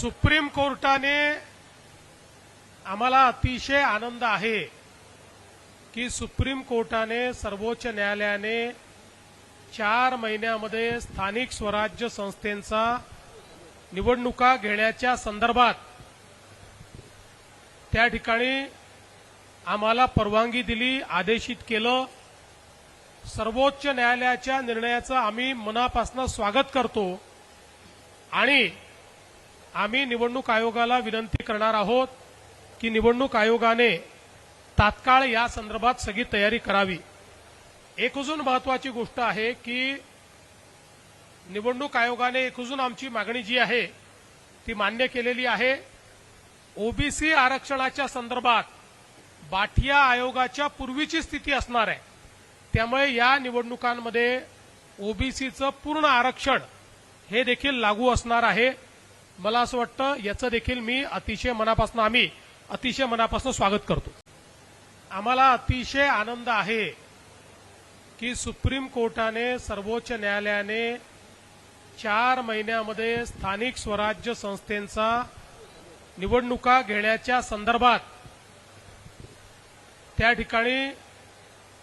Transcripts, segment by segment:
Supreme कोर्टाने आम्हाला अतिशय आनंद आहे की सुप्रीम कोर्टाने सर्वोच्च न्यायालयाने चार महिन्यामध्ये स्थानिक स्वराज्य संस्थेचा निवडणुका घेण्याच्या संदर्भात त्या ठिकाणी आम्हाला परवानगी दिली आदेशित केलं. सर्वोच्च न्यायालयाच्या निर्णयाचं आम्ही मनापासून स्वागत करतो. आणि आम्ही निवडणूक आयोगाला विनंती करणार आहोत की निवडणूक आयोगाने तात्काळ या संदर्भात सगळी तयारी करावी. एक अजून महत्वाची गोष्ट आहे की निवडणूक आयोगाने एक अजून आमची मागणी जी आहे ती मान्य केलेली आहे. ओबीसी आरक्षणाच्या संदर्भात बाठिया आयोगाच्या पूर्वीची स्थिती असणार आहे. त्यामुळे या निवडणुकांमध्ये ओबीसीचं पूर्ण आरक्षण हे देखील लागू असणार आहे. मला असं वाटतं याचं देखील मी अतिशय मनापासून आम्ही अतिशय मनापासून स्वागत करतो. आम्हाला अतिशय आनंद आहे की सुप्रीम कोर्टाने सर्वोच्च न्यायालयाने चार महिन्यामध्ये स्थानिक स्वराज्य संस्थेचा निवडणुका घेण्याच्या संदर्भात त्या ठिकाणी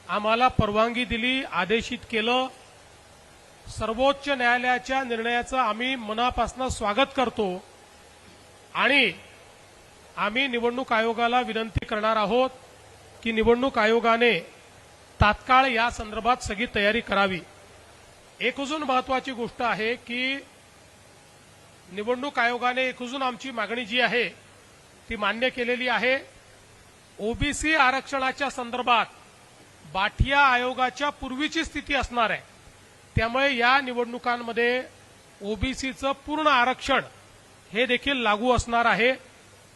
आम्हाला परवानगी दिली आदेशित केलं. सर्वोच्च न्यायालयाच्या निर्णयाचं आम्ही मनापासून स्वागत करतो आणि आम्ही निवडणूक आयोगाला विनंती करणार आहोत की निवडणूक आयोगाने तात्काळ या संदर्भात सगळी तयारी करावी. एक अजून महत्वाची गोष्ट आहे की निवडणूक आयोगाने एक अजून आमची मागणी जी आहे ती मान्य केलेली आहे. ओबीसी आरक्षणाच्या संदर्भात बाठिया आयोगाच्या पूर्वीची स्थिती असणार आहे. त्यामुळे या निवडणुकांमध्ये ओबीसीचं पूर्ण आरक्षण हे देखील लागू असणार आहे.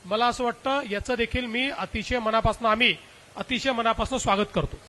मला असं वाटतं याचं देखील मी अतिशय मनापासून आम्ही अतिशय मनापासून स्वागत करतो.